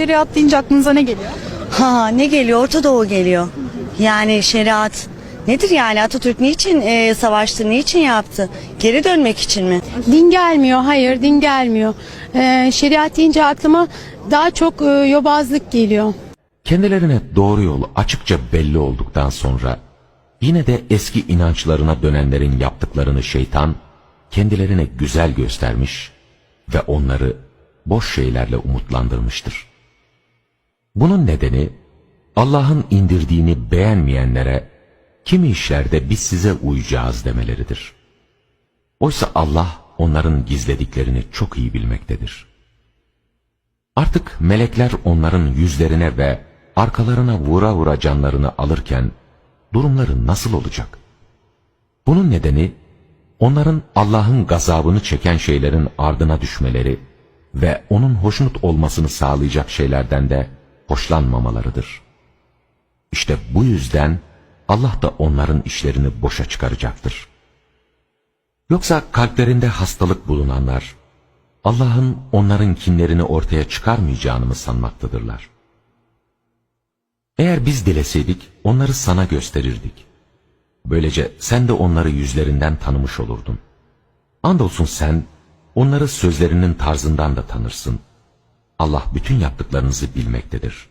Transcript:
şeriat deyince aklınıza ne geliyor? Ha ne geliyor? Orta Doğu geliyor. Yani şeriat nedir yani Atatürk niçin e, savaştı, niçin yaptı? Geri dönmek için mi? Din gelmiyor, hayır din gelmiyor. Ee, şeriat deyince aklıma daha çok e, yobazlık geliyor. Kendilerine doğru yol açıkça belli olduktan sonra yine de eski inançlarına dönenlerin yaptıklarını şeytan kendilerine güzel göstermiş ve onları boş şeylerle umutlandırmıştır. Bunun nedeni Allah'ın indirdiğini beğenmeyenlere kimi işlerde biz size uyacağız demeleridir. Oysa Allah onların gizlediklerini çok iyi bilmektedir. Artık melekler onların yüzlerine ve arkalarına vura vura canlarını alırken durumları nasıl olacak? Bunun nedeni onların Allah'ın gazabını çeken şeylerin ardına düşmeleri ve onun hoşnut olmasını sağlayacak şeylerden de hoşlanmamalarıdır. İşte bu yüzden Allah da onların işlerini boşa çıkaracaktır. Yoksa kalplerinde hastalık bulunanlar, Allah'ın onların kinlerini ortaya çıkarmayacağını mı sanmaktadırlar? Eğer biz dileseydik onları sana gösterirdik. Böylece sen de onları yüzlerinden tanımış olurdun. Andolsun sen onları sözlerinin tarzından da tanırsın. Allah bütün yaptıklarınızı bilmektedir.